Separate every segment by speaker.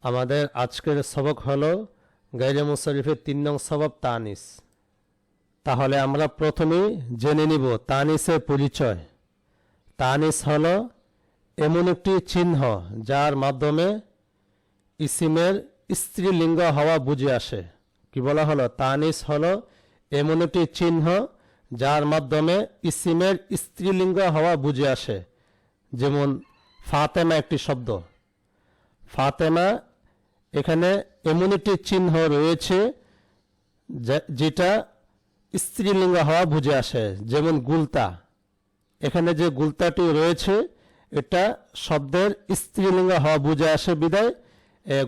Speaker 1: আমাদের আজকের সবক হলো গাইরে মুশারিফের তিন নং সবব তানিস। তাহলে আমরা প্রথমেই জেনে নিব তানিসের পরিচয়। তানিস হল এমন একটি চিহ্ন যার মাধ্যমে ইসিমের স্ত্রীলিঙ্গ হওয়া বুঝে আসে। কি বলা হলো? তানিস হল এমন একটি চিহ্ন যার মাধ্যমে ইসিমের স্ত্রীলিঙ্গ হওয়া বুঝে আসে। যেমন ফাতেমা একটি শব্দ। ফাতেমা এখানে এমন একটি চিহ্ন রয়েছে যেটা স্ত্রীলিঙ্গ হওয়া বুঝে আসে, যেমন গুলতা। এখানে যে গুলতাটি রয়েছে, এটা শব্দের স্ত্রীলিঙ্গ হওয়া বুঝে আসে বিদায়।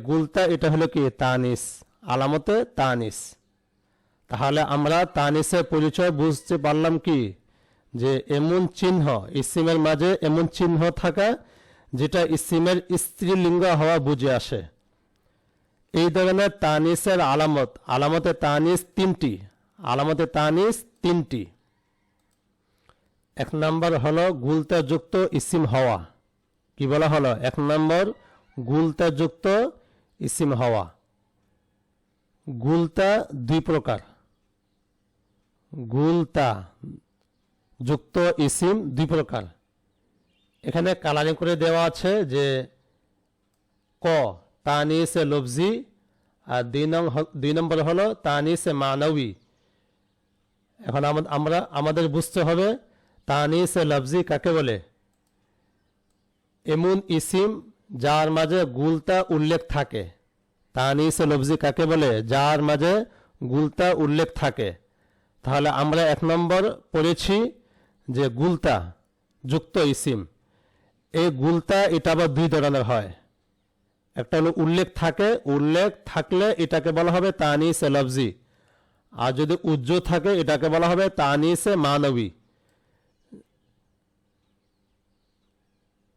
Speaker 1: গুলতা, এটা হলো কি? তানিস। আলামতে তানিস। তাহলে আমরা তানিসের পরিচয় বুঝতে পারলাম কি? যে এমন চিহ্ন, ইসিমের মাঝে এমন চিহ্ন থাকা, যেটা ইসিমের স্ত্রীলিঙ্গ হওয়া বুঝে আসে। এই ধরনের তানিসের আলামত, আলামতে তানিস তিনটি, আলামতে তানিস তিনটি। এক নম্বর হলো গুলতাযুক্ত ইসিম হওয়া। কি বলা হলো? এক নম্বর গুলতাযুক্ত ইসিম হওয়া। গুলতা দুই প্রকার। গুলতা যুক্ত ইসিম দুই প্রকার। এখানে কালারিং করে দেওয়া আছে যে ক, তানিসে লফজি আর দুই নং দুই নম্বর হলো তানিসে মানবী এখন আমা- আমরা, আমাদের বুঝতে হবে তানিসে লফজি কাকে বলে? এমন ইসিম যার মাঝে গুলতা উল্লেখ থাকে। তানিসে লফজি কাকে বলে? যার মাঝে গুলতা উল্লেখ থাকে। তাহলে আমরা এক নম্বর পড়েছি যে গুলতা, যুক্ত ইসিম। এই গুলতা এটা আবার দুই ধরনের হয়। একটা হলো উল্লেখ থাকে, উল্লেখ থাকলে এটাকে বলা হবে তানিসে লফজি। আর যদি উজ্জ থাকে, এটাকে বলা হবে তানিসে মানবী।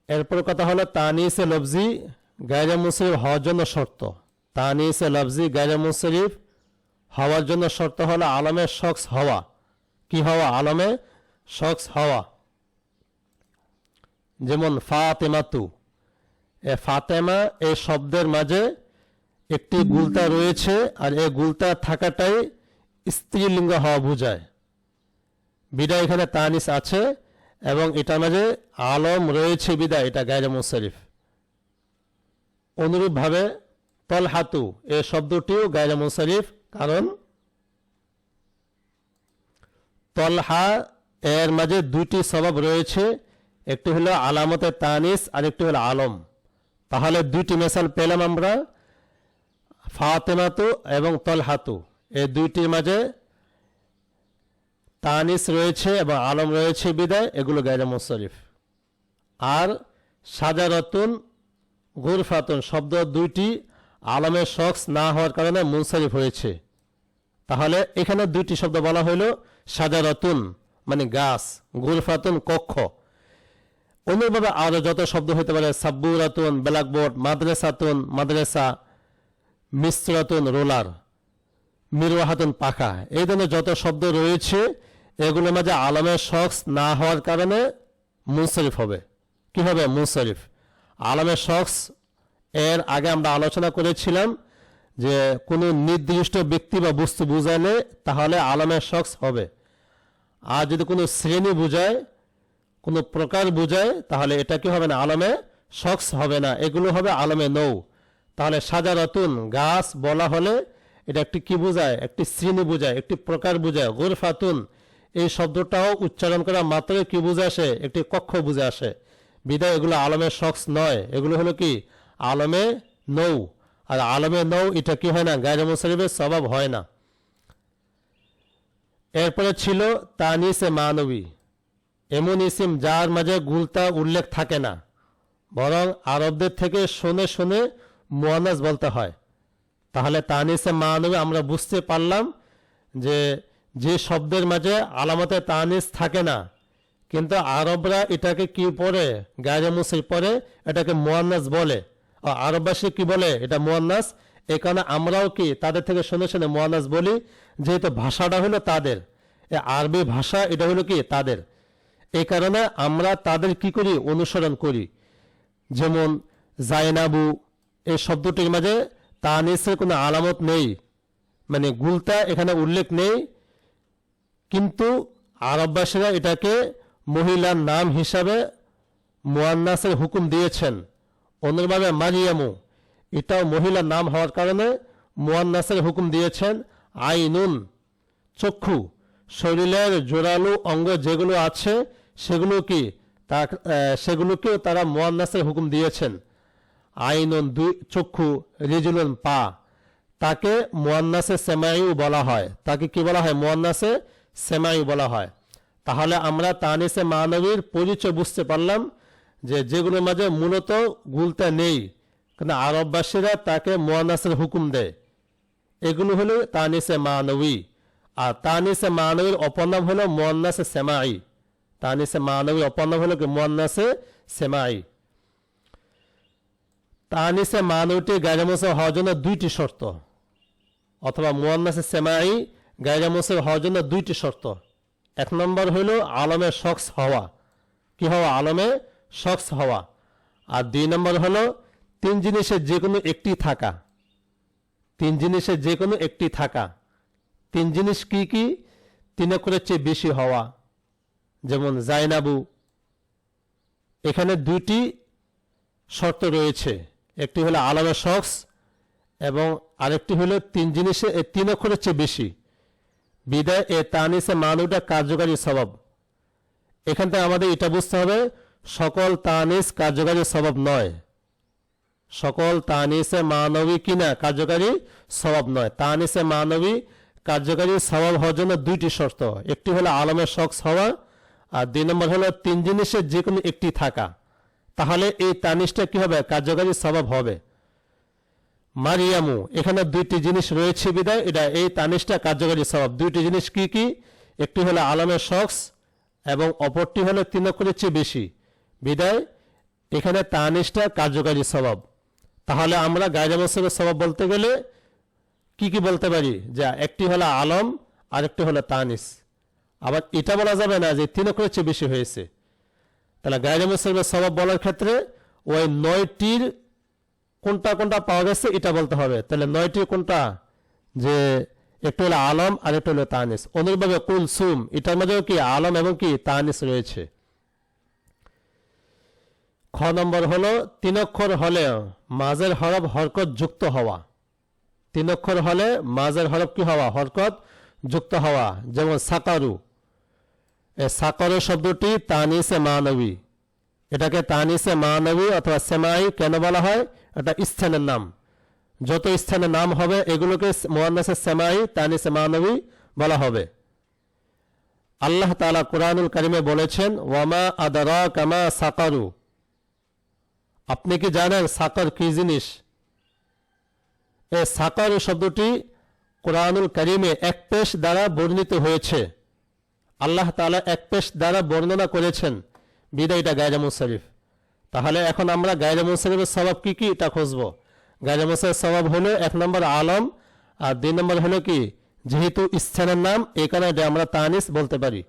Speaker 1: এরপর কথা হলো তানিসে লফজি, গায়রে মুশরিফ হওয়ার জন্য শর্ত। তানিসে লফজি, গায়রে মুশরিফ হওয়ার জন্য শর্ত হলো আলমের শখস হওয়া। কি হওয়া? আলমে শখস হওয়া। যেমন ফাতেমাতু। ফাতেমা এই শব্দের মাঝে একটি গুলতা রয়েছে আর এই গুলতা থাকাটাই স্ত্রীলিঙ্গ হওয়া বোঝায়। বিদায় এখানে তানিস আছে এবং এটার মাঝে আলম রয়েছে বিদায়, এটা গায়রে মুশারিফ। অনুরূপভাবে তলহাতু এ শব্দটিও গায়রে মুশারিফ, কারণ তলহা এর মাঝে দুইটি স্বভাব রয়েছে, একটি হলো আলামতে তানিস আর একটি হলো আলম। তাহলে দুইটি মেসাল পেলাম আমরা, ফাতেমাতু এবং তলহাতু। এই দুইটির মাঝে তানিস রয়েছে এবং আলম রয়েছে বিদায়, এগুলো গায়রে মুশারিফ। আর সাজারতুন গুরফাতুন শব্দ দুইটি আলমের শখস না হওয়ার কারণে মুনসারিফ হয়েছে। তাহলে এখানে দুইটি শব্দ বলা হইল সাজারতুন মানে গাছ, গুরফাতুন কক্ষ। অনুভাবে আরও যত শব্দ হতে পারে, সাব্বুরাতুন, ব্ল্যাকবোর্ড, মাদ্রাসাতুন, মাদ্রাসা, মিশ্রাতুন, রোলার, মিরওয়াহাতুন, পাখা। এই ধরনের যত শব্দ রয়েছে, এগুলোর মাঝে আলমের শখস না হওয়ার কারণে মুনসরিফ হবে। কি হবে? মুনসরিফ। আলমের শখস, এর আগে আমরা আলোচনা করেছিলাম যে কোনো নির্দিষ্ট ব্যক্তি বা বস্তু বুঝালে তাহলে আলমের শখস হবে। আর যদি কোনো শ্রেণি বুঝায় কোনো প্রকার বুঝায়, তাহলে এটা কি হবে না? আলমে শখস হবে না। এগুলো হবে আলমে নৌ। তাহলে সাজা রতুন গাছ বলা হলে এটা একটি কি বোঝায়? একটি শ্রেণি বোঝায়, একটি প্রকার বোঝায়। গোরফাতুন, এই শব্দটাও উচ্চারণ করা মাত্রই কি বুঝে আসে? একটি কক্ষ বুঝে আসে। বিদায় এগুলো আলমের শখস নয়। এগুলো হলো কি? আলমে নৌ। আর আলমে নৌ, এটা কি হয় না? গায়রে মুসারিফের স্বভাব হয় না। এরপরে ছিল তানিসে মানবী এমন ইসিম যার মাঝে গুলতা উল্লেখ থাকে না, বরং আরবদের থেকে শুনে শুনে মুয়ানাস বলতে হয়। তাহলে তানিসে মানবী, আমরা বুঝতে পারলাম যে যে শব্দের মাঝে আলামতে তানিস থাকে না, কিন্তু আরবরা এটাকে কি পড়ে? গায়ে মুসির পরে এটাকে মুয়ান্নাস বলে। আরববাসী কি বলে? এটা মুয়ান্নাস। এই কারণে আমরাও কি তাদের থেকে শুনে শুনে মুয়ান্নাস বলি, যেহেতু ভাষাটা হলো তাদের। এ আরবি ভাষা, এটা হলো কি? তাদের। এই কারণে আমরা তাদের কি করি? অনুসরণ করি। যেমন জায়নাবু, এই শব্দটির মাঝে তা তানিসের কোনো আলামত নেই। মানে গুলতা এখানে উল্লেখ নেই। কিন্তু আরববাসীরা এটাকে মহিলার নাম হিসাবে মুয়ান্নাসের হুকুম দিয়েছেন। অন্যভাবে মারিয়ামু, এটাও মহিলার নাম হওয়ার কারণে মুয়ান্নাসের হুকুম দিয়েছেন আইনুন, চক্ষু, শরীরের জোরালো অঙ্গ যেগুলো আছে সেগুলো কি? তা সেগুলোকেও তারা মুয়ান্নাসের হুকুম দিয়েছেন। আইনুন দুই, চক্ষু, রিজুলুন পা। তাকে মুয়ান্নাসে সেমায়ু বলা হয়। তাকে কি বলা হয়? মুয়ান্নাসে সেমায়ু বলা হয়। তাহলে আমরা তানিসে মানবীর পরিচয় বুঝতে পারলাম যে যেগুলোর মাঝে মূলত গুলতা নেই। কিন্তু আরববাসীরা তাকে মুয়ান্নাসের হুকুম দেয়। এগুলো হলো তানিসে মানবী। আর তানিসে মানবীর অপনাম হলো মুয়ান্নাসে সেমাই। তানিসে মানবীর অপনাম হলো কি? মুয়ান্নাসে সেমাই। তানিসে মানবীটি গায়রামসে হওয়ার জন্য দুইটি শর্ত। অথবা মুয়ান্নাসে সেমাই গায়রামসে হওয়ার জন্য দুইটি শর্ত। এক নম্বর হইল আলমে শখস হওয়া। কি হওয়া? আলমে শখস হওয়া। আর দুই নম্বর হলো তিন জিনিসের যে কোনো একটি থাকা। তিন জিনিসের যে কোনো একটি থাকা। তিন জিনিস কি কি? তিন অক্ষরের চেয়ে বেশি হওয়া। যেমন জাইনাবু। এখানে দুইটি শর্ত রয়েছে। একটি হলো আলামে শখস এবং আরেকটি হলো তিন জিনিসে তিন অক্ষরের চেয়ে বেশি। বিদায় এ তানিসে মানুটা কার্যকারী স্বভাব এখান থেকে আমাদের এটা বুঝতে হবে, সকল তানিস কার্যকারী স্বভাব নয়। সকল তানিসে মানবী কিনা কার্যকারী স্বভাব নয়। তানিসে মানবী কার্যকারী স্বভাব হওয়ার জন্য দুইটি শর্ত। একটি হলো আলমের শখস হওয়া আর দুই নম্বর হলো, তিন জিনিসের যে কোনো একটি থাকা। তাহলে এই তানিসটা কি হবে? কার্যকারী স্বভাব হবে। মারিয়ামু, এখানে দুইটি জিনিস রয়েছে বিদায়। এটা এই তানিসটা কার্যকারী স্বভাব। দুইটি জিনিস কি কি? একটি হলো আলমের শখস এবং অপরটি হলো তিন অক্ষরের চেয়ে বেশি। বিদায়, এখানে তানিসটা কার্যকারী স্বভাব। তাহলে আমরা গায়রা মসজিদের স্বভাব বলতে গেলে কি কি বলতে পারি? যা একটি হলো আলম আর একটি হলো তানিস আবার এটা বলা যাবে না যে তিন অক্ষরের চেয়ে বেশি হয়েছে। তাহলে গায়রা মসজিদের স্বভাব বলার ক্ষেত্রে ওই নয়টির কোনটা কোনটা পাওয়া গেছে এটা বলতে হবে। তাহলে নয়টি কোনটা? যে একটু হলো আলম আর একটু হলো তানিস। অনুরূপভাবে কুলসুম, এটার মধ্যেও কি আলম এবং কি তানিস রয়েছে? খ নম্বর হলো তিন অক্ষর হলে মাঝের হরফ হরকত যুক্ত হওয়া। তিন অক্ষর হলে মাঝের হরফ কি হওয়া? হরকত যুক্ত হওয়া। যেমন সাকারু এ সাকারু শব্দটি তানিসে মানবী। এটাকে তানিসে মানবী অথবা সেমাই কেন বলা হয়? এটা স্থানের নাম। যত স্থানের নাম হবে, এগুলোকে মোহান্নাসে সেমাই, তানিসে মানবী বলা হবে। আল্লাহ তাআলা কোরআনুল কারিমে বলেছেন, ওয়ামা আদারা কামা সাকারু। আপনি কি জানেন সাকার কি জিনিস? এ সাকার শব্দটি কোরআনুল করিমে এক পেশ দ্বারা বর্ণিত হয়েছে। আল্লাহ তাআলা এক পেশ দ্বারা বর্ণনা করেছেন বিদায়টা গায়রা মুশারিফ তাহলে এখন আমরা গায়রা মুশারিফের স্বভাব কি কি এটা খুঁজব। গায়রা মুশারিফের স্বভাব হলো এক নম্বর আলম, আর দুই নম্বর হলো কি, যেহেতু স্থানের নাম এই কারণে আমরা তানিস বলতে পারি।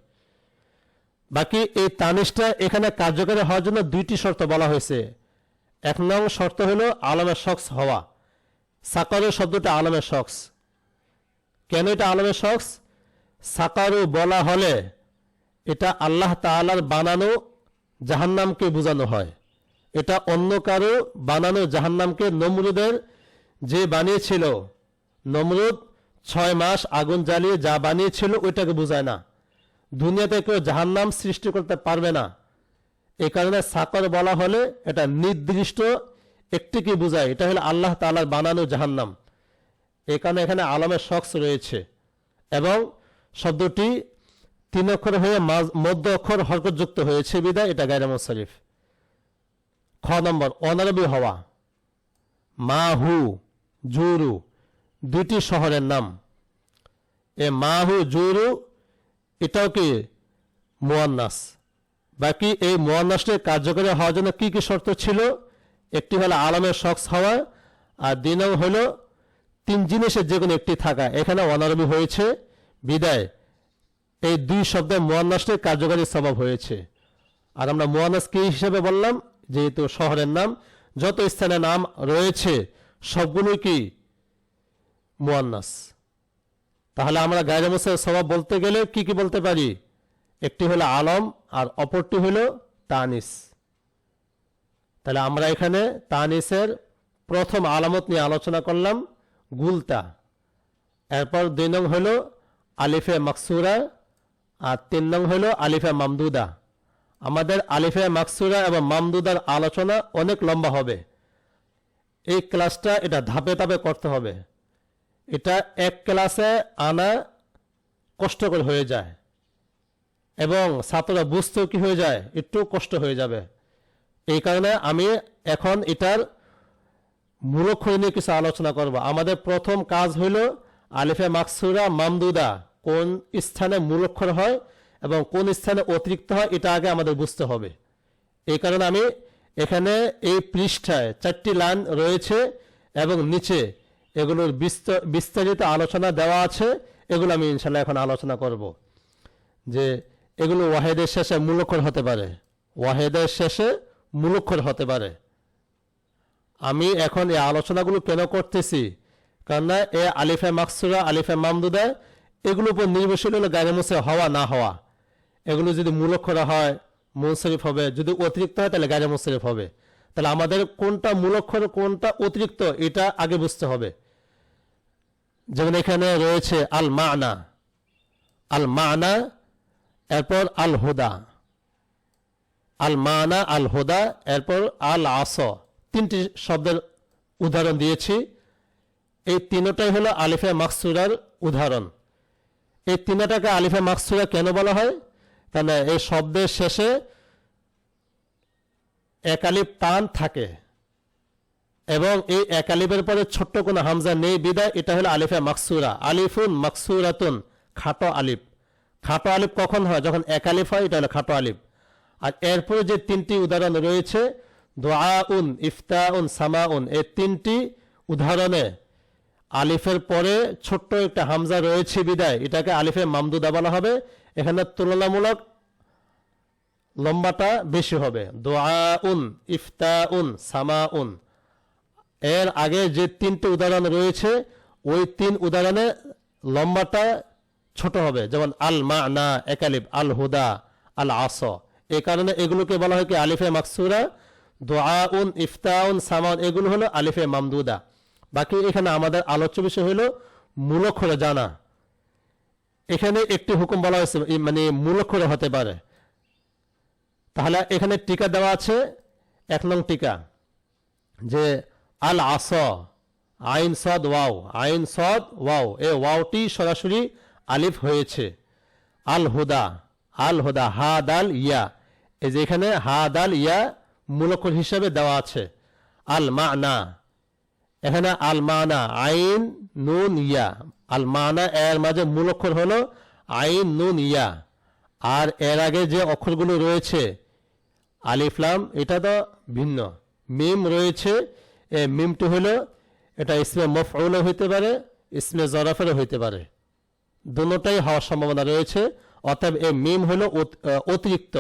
Speaker 1: বাকি এই তানিসটা এখানে কার্যকরী হওয়ার জন্য দুইটি শর্ত বলা হয়েছে। এক নং শর্ত হলো আলমের শখস হওয়া। সাকারের শব্দটা আলমের শখস। কেন এটা আলমের শখস? সাকারু বলা হলে এটা আল্লাহ তাআলার বানানো জাহান্নামকে বোঝানো হয়। এটা অন্য কারও বানানো জাহান্নামকে নমরুদের যে বানিয়েছিল, নমরুদ ছয় মাস আগুন জ্বালিয়ে যা বানিয়েছিল ওইটাকে বোঝায় না। দুনিয়াতে কেউ জাহান্নাম সৃষ্টি করতে পারবে না। এই কারণে সাকর বলা হলে এটা নির্দিষ্ট একটিকে বোঝায়। এটা হলো আল্লাহ তাআলার বানানো জাহান্নাম। এই কারণে এখানে আলমের শখস রয়েছে এবং শব্দটি তিন অক্ষর হয়ে মধ্য অক্ষর হরকতযুক্ত হয়েছে। বিদায়, এটা গায়রা শরীফ খ নম্বর, অনারবি হওয়া। মাহু জুরু, দুইটি শহরের নাম। এ মাহু জুরু, এটাও কি মুয়ান্নাস? বাকি এই মোয়ান্নাসটির কার্যকরী হওয়ার জন্য কি কি শর্ত ছিল? একটি হলো আলমের শখস হওয়া, আর দুই নং হলো তিন জিনিসের যে কোনো একটি থাকা। এখানে অনারবি হয়েছে। বিদায়। এই দুই শব্দে মোয়ান্নাসটির কার্যকরী স্বভাব হয়েছে। আর আমরা মোয়ান্নাস কি হিসেবে বললাম? যেহেতু শহরের নাম, যত স্থানে নাম রয়েছে সবগুলোই কি? মুয়ান্নাস। তাহলে আমরা গায়রে মুসের স্বভাব বলতে গেলে কি কি বলতে পারি? একটি হলো আলম, আর অপরটি হলো তানিস। তাহলে আমরা এখানে তানিসের প্রথম আলামত নিয়ে আলোচনা করলাম, গুলতা। এরপর দুই নং হলো আলিফে মাকসুরা আর তিন নং হলো আলিফে মামদুদা। আমাদের আলিফে মাকসুরা এবং মামদুদার আলোচনা অনেক লম্বা হবে। এই ক্লাসটা এটা ধাপে ধাপে করতে হবে। এটা এক ক্লাসে আনা কষ্টকর হয়ে যায় এবং ছাত্ররা বুঝতেও কি হয়ে যায়, একটু কষ্ট হয়ে যাবে। এই কারণে আমি এখন এটার মূলক্ষর নিয়ে কিছু আলোচনা করব। আমাদের প্রথম কাজ হইল আলিফে মাকসুরা, মামদুদা। কোন স্থানে মূলক্ষর হয় এবং কোন স্থানে অতিরিক্ত হয়, এটা আগে আমাদের বুঝতে হবে। এই কারণে আমি এখানে এই পৃষ্ঠায় চারটি লাইন রয়েছে এবং নিচে এগুলোর বিস্ত- বিস্তারিত আলোচনা দেওয়া আছে, এগুলো আমি ইনশাল্লাহ এখন আলোচনা করব। যে এগুলো ওয়াহেদের শেষে মূলক্ষর হতে পারে। ওয়াহেদের শেষে মূলক্ষর হতে পারে। আমি এখন এই আলোচনাগুলো কেন করতেছি? কেননা এ আলিফে মাকসুরা, আলিফে মামদুদা এগুলোর উপর নির্ভরশীল হলো গায়ে মুসে হওয়া, না হওয়া। এগুলো যদি মূলক্ষরা হয়, মুনসরিফ হবে। যদি অতিরিক্ত হয়, তাহলে গায়ে মুসরিফ হবে। তাহলে আমাদের কোনটা মূলক্ষর কোনটা অতিরিক্ত, এটা আগে বুঝতে হবে। যেমন এখানে রয়েছে আল মানা আল মানা এরপর আল হুদা আল মানা আল হুদা এরপর আল আস তিনটি শব্দের উদাহরণ দিয়েছি। এই তিনটাই হলো আলিফে মাকসুরার উদাহরণ। এই তিনটাকে আলিফে মাকসুরা কেন বলা হয়? কেন এই শব্দের শেষে একালিপ টান থাকে। এবং এই একালিপের পরে ছোট্ট কোনো হামজা নেই, বিদায়, এটা হলো আলিফে মাকসুরা। আলিফুন মাকসুরাতুন, খাটো আলিফ। খাটো আলিফ কখন হয়? যখন একালিফ হয়, এটা হলো খাটো আলিফ। আর এরপরে যে তিনটি উদাহরণ রয়েছে, দোয়াউন, ইফতাউন, সামাউন, এই তিনটি উদাহরণে আলিফের পরে ছোট্ট একটা হামজা রয়েছে বিদায়। এটাকে আলিফে মামদুদা বলা হবে। এখানে তুলনামূলক লম্বাটা বেশি হবে। দোয়াউন ইফতাউন, সামাউন। এর আগে যে তিনটে উদাহরণ রয়েছে, ওই তিন উদাহরণে লম্বাটা ছোট হবে। যেমন আল মা না একালিফ আল হুদা, আল আস। এই কারণে এগুলোকে বলা হয় কি আলিফে মাকসুরা। দোয়াউন ইফতাউন, সামাউন, এগুলো হলো আলিফে মামদুদা। বাকি এখানে আমাদের আলোচ্য বিষয় হলো মূলক্ষরে জানা। এখানে একটি হুকুম বলা হয়েছে মানে মূলক্ষরে হতে পারে। তাহলে এখানে টিকা দেওয়া আছে, এক নং টিকা, যে আল আস, আইন সদ ওয়াও, আইন সদ ওয়াও, এ ওয়াওটি সরাসরি আলিফ হয়েছে। আল হুদা আল হুদা, হা দাল ইয়া, এই যে এখানে হা দাল ইয়া মূলক্ষর হিসাবে দেওয়া আছে। আল মা না এখানে আলমানা, আইন, নুন, ইয়া। আলমানা, এর মাঝে মূল অক্ষর হলো আইন, নুন, ইয়া। আর এর আগে যে অক্ষরগুলো রয়েছে আলিফলাম এটা তো ভিন্ন। মিম রয়েছে, এ মিমটি হলো, এটা ইসমে মফউলও হইতে পারে, ইসমে জরাফেরও হইতে পারে। দুটোটাই হওয়ার সম্ভাবনা রয়েছে, অতএব এ মিম হলো অতিরিক্ত।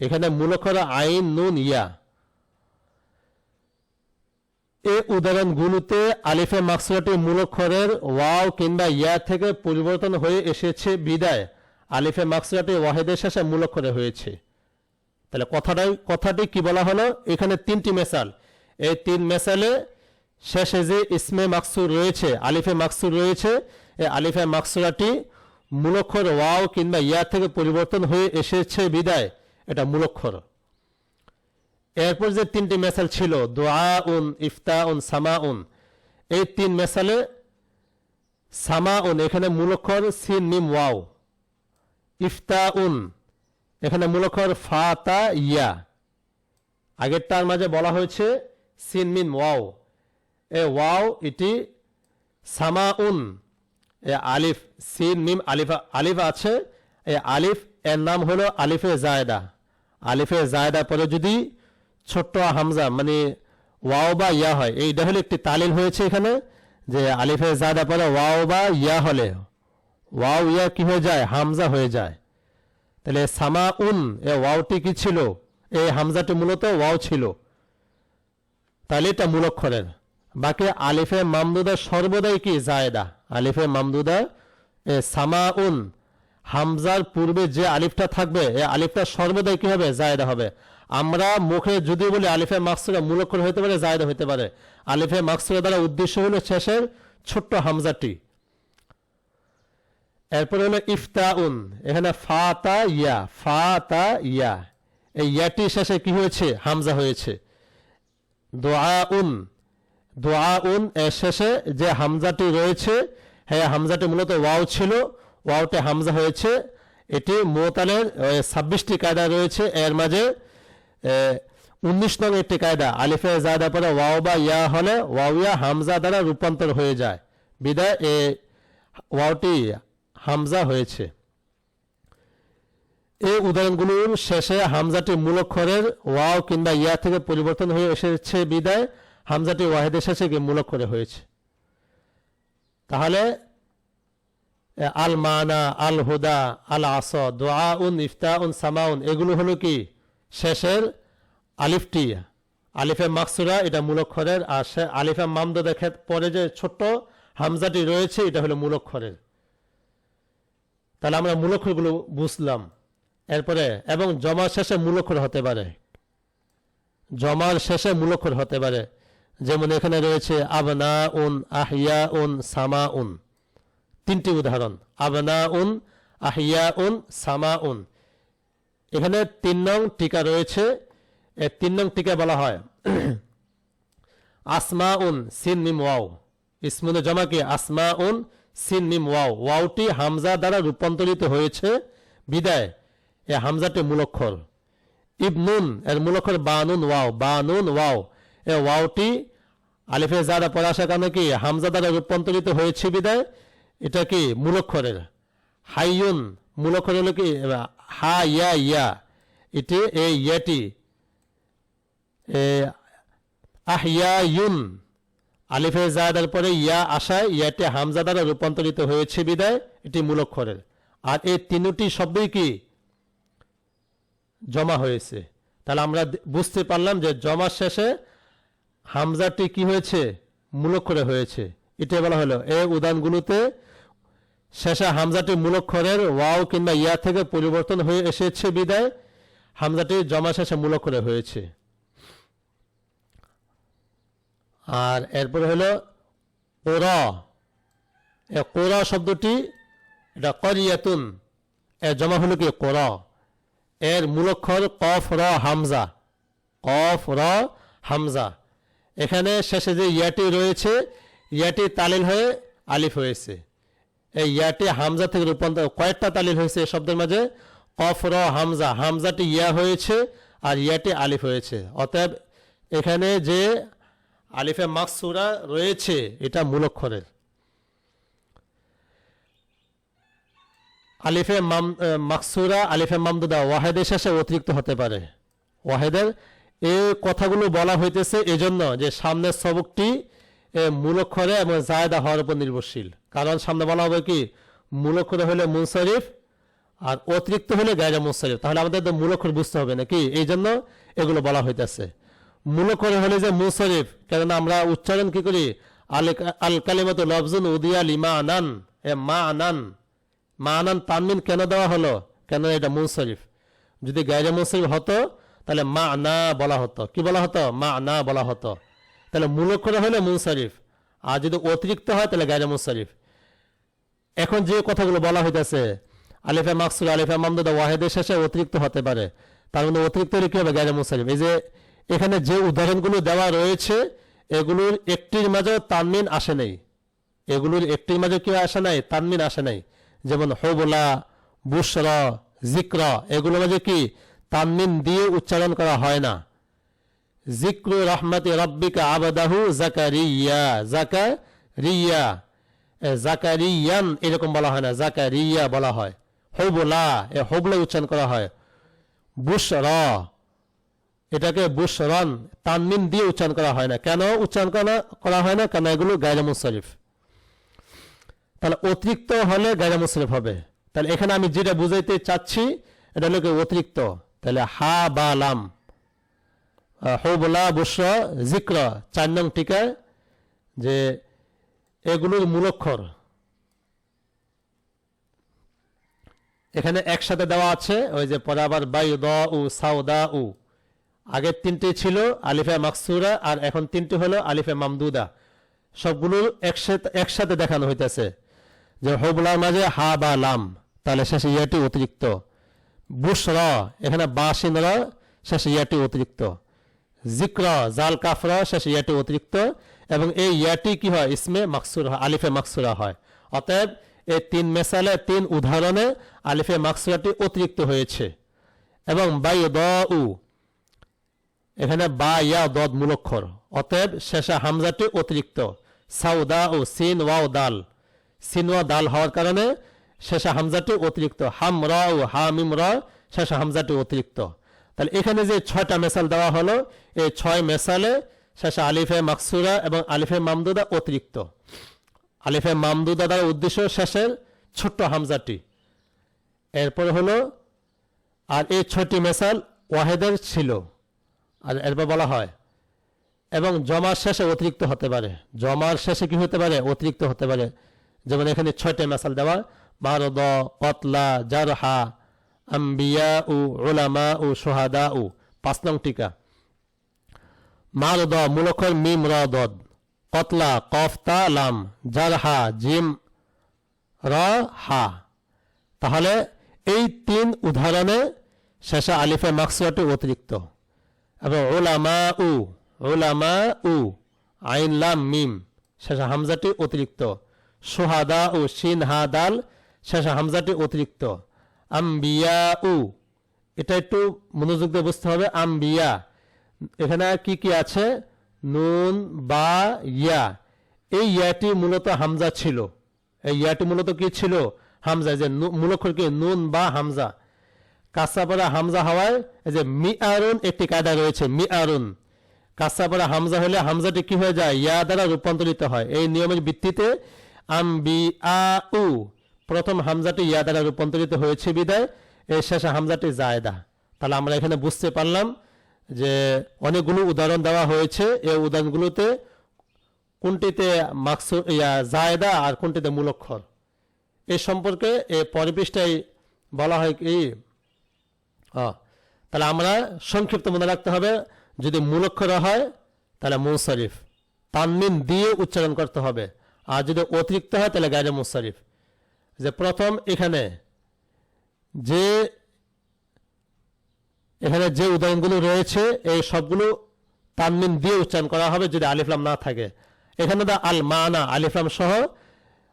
Speaker 1: এখানে মূল অক্ষর আইন, নুন, ইয়া। এই উদাহরণগুলোতে আলিফে মাকসুরাটি মূলক্ষরের ওয়াও কিংবা ইয়া থেকে পরিবর্তন হয়ে এসেছে বিদায়। আলিফে মাকসুরাটি ওয়াহেদের শেষে মূলক্ষরে হয়েছে। তাহলে কথাটাই কথাটি কি বলা হলো? এখানে তিনটি মেসাল। এই তিন মেসালে শেষে যে ইসমে মাকসুর রয়েছে, আলিফে মাকসুর রয়েছে এই আলিফে মাকসুরাটি মূলক্ষর ওয়াও কিংবা ইয়া থেকে পরিবর্তন হয়ে এসেছে বিদায়। এটা মূলক্ষর এরপর যে তিনটি মেসাল ছিল দোয়া উন ইফতা উন সামা উন এই তিন মেসালে সামাউন, এখানে মূলক্ষর সিন, মিম, ওয়াও। ইফতা উন এখানে মূলক্ষর ফাতা, ইয়া। আগেরটার মাঝে বলা হয়েছে সিন, মিম, ওয়াও। এ ওয়াও, এটি সামা উন এ আলিফ, সিন, মিম, আলিফ আলিফ আছে, এ আলিফ, এর নাম হলো আলিফে জায়দা। আলিফে জায়দা পরে যদি ছোট্ট হামজা মানে ওয়াও বা ইয়া হয়। এইটা হলো একটি তালিল হয়েছে এখানে, যে আলিফে জায়দা পরে ওয়াও বা ইয়া হলে। ওয়াও, ইয়া কি হয়ে যায়? হামজা হয়ে যায়। তাহলে সামা উন এ ওয়াওটি কি ছিল? এই হামজাটি মূলত ওয়াও ছিল। তাহলে এটা মূলক্ষরের বাকি আলিফে মামদুদা সর্বদাই কি? জায়দা। আলিফে মামদুদা, এ সামা উন হামজার পূর্বে যে আলিফটা থাকবে, এ আলিফটা সর্বদাই কি হবে? জায়দা হবে। আমরা মুখে যদি বলি আলিফে মাকসুরা মূলক্ষর হতে পারে, জায়দা হতে পারে। আলিফে মাকসুরা দ্বারা উদ্দেশ্য হলো শেষের ছোট্ট হামজাটি। এরপরে হলো ইফতাউন, এখানে ফা তা ইয়া ফা তা ইয়া। এই ইয়াটি শেষে কি হয়েছে? হামজা হয়েছে। দোয়া উন দোয়া উন এর শেষে যে হামজাটি রয়েছে হ্যাঁ হামজাটি মূলত ওয়াও ছিল, ওয়াওতে হামজা হয়েছে। এটি মোতালের ছাব্বিশটি কায়দা রয়েছে। এর মাঝে উনিশ নং একটি কায়দা আলিফে জায়দা পরে ওয়াও বা ইয়া হলে ওয়াও ইয়া হামজা দ্বারা রূপান্তর হয়ে যায়। বিদায়, এ, ওয়াওটি হামজা হয়েছে। এই উদাহরণগুলোর শেষে হামজাটি মূলক্ষরের ওয়াও কিংবা ইয়া থেকে পরিবর্তন হয়ে এসেছে বিদায়, হামজাটি ওয়াহেদের শেষে গিয়ে মূলক্ষরে হয়েছে। তাহলে আল মানা আল হুদা আল আস দোয়া উন ইফতা উন সামাউন, এগুলো হলো কি? শেষের আলিফটি আলিফে মাকসুরা এটা মূলক্ষরের। আর আলিফে মামদ দেখে পরে যে ছোট্ট হামজাটি রয়েছে, এটা হলো মূলক্ষরের। তাহলে আমরা মূলক্ষরগুলো বুঝলাম। এরপরে, এবং জমার শেষে মূলক্ষর হতে পারে। জমার শেষে মূলক্ষর হতে পারে। যেমন এখানে রয়েছে আবনা উন আহিয়া উন সামা উন তিনটি উদাহরণ। আবনা উন আহিয়া উন সামা উন এখানে তিন নং টিকা রয়েছে। তিন নং টিকা বলা হয়। আসমা উন সিন মিম ওয়াও। ইসমুনে জমা কি? আসমা উন সিন মিম ওয়াও। ওয়াওটি হামজা দ্বারা রূপান্তরিত হয়েছে। বিদায়। এ হামজাটি মূলক্ষর। ইবনুন, এর মূলক্ষর বানুন ওয়াও। বানুন ওয়াও। এ ওয়াওটি আলিফে যারা পড়ে আসার কারণে কি? হামজা দ্বারা রূপান্তরিত হয়েছে বিদায়। এটা কি? মূলক্ষরের। হাইয়ুন, মূলক্ষর হলো কি? হা, ইয়া ইয়া। এটি এই ইয়াটি। এ আহিয়ায়ুন আলিফে জায়দার পরে ইয়া আসায় ইয়াটি হামজা দ্বারা রূপান্তরিত হয়েছে বিদায়, এটি মূলক্ষরের আর এই তিনটি শব্দই কি? জমা হয়েছে। তাহলে আমরা বুঝতে পারলাম যে জমার শেষে হামজাটি কি হয়েছে? মূলক্ষরে হয়েছে। এটা বলা হলো। এই উদাহরণগুলোতে শেষে হামজাটি মূলক্ষরের ওয়াও কিংবা ইয়া থেকে পরিবর্তন হয়ে এসেছে বিদায়, হামজাটি জমা শেষে মূলক্ষরে হয়েছে। আর এরপরে হলো ওরা এ কোরা শব্দটি এটা করিয়াতুন এর জমা হলো কি? কোরা। এর মূলক্ষর কফ, র, হামজা। কফ, র, হামজা। এখানে শেষে যে ইয়াটি রয়েছে, ইয়াটি তালিল হয়ে আলিফ হয়েছে। এই ইয়াটি হামজা থেকে রূপান্তর কয়েকটা তালিল হয়েছে এই শব্দের মাঝে। কফ র হামজা হামজাটি ইয়া হয়েছে আর ইয়াটি আলিফ হয়েছে। অতএব এখানে যে আলিফে মাকসুরা রয়েছে এটা মূলক্ষরের। আলিফে মাম মাকসুরা আলিফে মামদুদা ওয়াহেদের শেষে অতিরিক্ত হতে পারে। ওয়াহেদের এই কথাগুলো বলা হইতেছে এজন্য যে সামনের সবকটি এ, মূলক্ষরে এবং জায়দা হওয়ার উপর নির্ভরশীল। কারণ সামনে বলা হবে কি, মূলক্ষরে হলে মুনসারিফ আর অতিরিক্ত হলে গায়রা মুনসারিফ। তাহলে আমাদের মূলক্ষর বুঝতে হবে নাকি? এই জন্য এগুলো বলা হইতেছে। মূলক্ষরে হলে যে মুনসারিফ, কেননা আমরা উচ্চারণ কি করি? আল আল কালিমাতু লফজুন উদিয়া লিমা আনান এ মা আনান মা আনান তানমিন কেন দেওয়া হলো? কেন এটা মুনসারিফ? যদি গায়রা মুনসারিফ হতো, তাহলে মা না বলা হতো। কি বলা হতো? মা না বলা হতো। তাহলে মূলক্ষরে হলে মুনসারিফ। আর যদি অতিরিক্ত হয়, তাহলে গায়রে মুনসারিফ। এখন যে কথাগুলো বলা হইতেছে, আলিফে মাকসুল আলিফে মামদুদা ওয়াহেদের শেষে অতিরিক্ত হতে পারে। তার মধ্যে অতিরিক্ত হলে কি হবে? গায়রে মুনসারিফ। এই যে এখানে যে উদাহরণগুলো দেওয়া রয়েছে, এগুলোর একটির মাঝেও তানমিন আসে নাই। এগুলোর একটির মাঝে কেউ আসে নাই, তানমিন আসে নাই। যেমন হবলা বুসর জিক্র, এগুলোর মাঝে কি? তানমিন দিয়ে উচ্চারণ করা হয় না। জিক্রু রহমতে রব্বিকা আবাদাহু জাকারিয়া জাকারিয়া জাকারিয়ান এরকম বলা হয় না, জাকারিয়া বলা হয়। হবলা, এ হবলা উচ্চারণ করা হয়। বুসর এটাকে বুসরন তানমিন দিয়ে উচ্চারণ করা হয় না। কেন উচ্চারণ করা করা হয় না? কেন এগুলো গায়রা মুশরিফ তাহলে অতিরিক্ত হলে গায়রা মুশরিফ হবে। তাহলে এখানে আমি যেটা বুঝাইতে চাচ্ছি, এটা হলো অতিরিক্ত। তাহলে হা বা লাম হৌবলা বুসর জিক্র, চার নং টিকায় যে এগুলোর মূলক্ষর। এখানে একসাথে দেওয়া আছে, ওই যে পরে আবার বাই, দ, উ সাউদা উ। আগের তিনটি ছিল আলিফে মাকসুরা, আর এখন তিনটি হলো আলিফে মামদুদা। সবগুলো একসাথে একসাথে দেখানো হইতেছে যে হবলার মাঝে হা বা লাম, তাহলে শেষে ইয়াটি অতিরিক্ত। বুস র এখানে বাসিন র শেষে ইয়াটি অতিরিক্ত। জিক্র, জাল, কাফর শেষে ইয়াটি অতিরিক্ত এবং এই ইয়াটি কি হয়? ইসমে মাকসুর হয়, আলিফে মাকসুরা হয়। অতএব এই তিন মেসালে, তিন উদাহরণে আলিফে মাকসুরাটি অতিরিক্ত হয়েছে। এবং বাই দ উ এখানে বা, ইয়া, দদ মূলক্ষর। অতএব শেষে হামজাটি অতিরিক্ত। সাউদা ও সিন, ওয়াও, দাল। সিন ওয়া দাল হওয়ার কারণে শেষে হামজাটি অতিরিক্ত। হাম র ও হা মিম র শেষে হামজাটি অতিরিক্ত। তাহলে এখানে যে ছয়টা মেসাল দেওয়া হলো, এই ছয় মেসালে শেষে আলিফে মাকসুরা এবং আলিফে মামদুদা অতিরিক্ত। আলিফে মামদুদা দ্বারা উদ্দেশ্য শেষের ছোট্ট হামজাটি। এরপর হলো, আর এই ছয়টি মেসাল ওয়াহেদের ছিল। আর এরপর বলা হয়, এবং জমার শেষে অতিরিক্ত হতে পারে। জমার শেষে কি হতে পারে? অতিরিক্ত হতে পারে। যেমন এখানে ছয়টা মেসাল দেওয়া মারদ কতলা জারহা আম্বিয়া উ ওলামা উ সোহাদা উ পাঁচ নং টিকা মারদ মূলক্ষর মিম র দদ কতলা কফতা লাম জারহা জিম র হা তাহলে এই তিন উদাহরণে শেষে আলিফে মাকসুয়াটি অতিরিক্ত এবং ওলামা উ ওলামা উ আইন লাম মিম শেষে হামজাটি অতিরিক্ত সোহাদা উ শিন হা দাল শেষে হামজাটি অতিরিক্ত আম্বিয়া উ এটা একটু মনোযোগ দিয়ে বুঝতে হবে, আম্বিয়া। এখানে কি কি আছে? নুন, বা, ইয়া। এই ইয়াটি মূলত হামজা ছিল। এই ইয়াটি মূলত কি ছিল? হামজা যে মূলক্ষর কি? নুন বা হামজা। কাসাপাড়া হামজা হওয়ায় এই যে মি আরুন একটি কায়দা রয়েছে মি আরুন কাসাপাড়া হামজা হলে হামজাটি কি হয়ে যায়? ইয়া দ্বারা রূপান্তরিত হয়। এই নিয়মের ভিত্তিতে আম বি আ উ প্রথম হামজাটি ইয়া দ্বারা রূপান্তরিত হয়েছে বিদায়, এর শেষে হামজাটি জায়দা। তাহলে আমরা এখানে বুঝতে পারলাম যে অনেকগুলো উদাহরণ দেওয়া হয়েছে। এই উদাহরণগুলোতে কোনটিতে মাকসুর ইয়া জায়দা আর কোনটিতে মূলক্ষর এ সম্পর্কে এ পরিপৃষ্টায় বলা হয় কি? তাহলে আমরা সংক্ষিপ্ত মনে রাখতে হবে, যদি মূলক্ষর হয়, তাহলে মুনসারিফ। তানমিন দিয়ে উচ্চারণ করতে হবে। আর যদি অতিরিক্ত হয়, তাহলে গাইরে মুনসারিফ। যে প্রথম এখানে যে এখানে যে উদাহরণগুলো রয়েছে, এই সবগুলো তানমিন দিয়ে উচ্চারণ করা হবে যদি আলিফলাম না থাকে। এখানে দা আল মানা আলিফলাম সহ,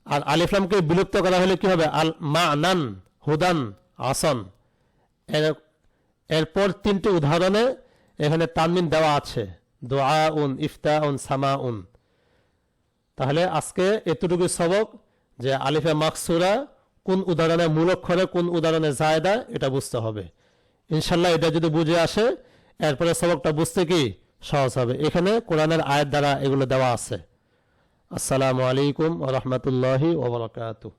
Speaker 1: আর আলিফলামকে বিলুপ্ত করা হলে কি হবে? আল মা নান হুদান, আসন। এর, এরপর তিনটি উদাহরণে এখানে তানমিন দেওয়া আছে। দোয়া উন ইফতা উন সামা উন তাহলে আজকে এতটুকু সবক। যে আলিফে মাকসুরা কোন উদাহরণে মূলক্ষরে কোন উদাহরণে জায়দা, এটা বুঝতে হবে। ইনশাল্লাহ এটা যদি বুঝে আসে, এরপরে সবকটা বুঝতে কি সহজ হবে। এখানে কোরআনের আয়ের দ্বারা এগুলো দেওয়া আছে। আসসালামু আলাইকুম রহমতুল্লাহি ওবরাকাতুহ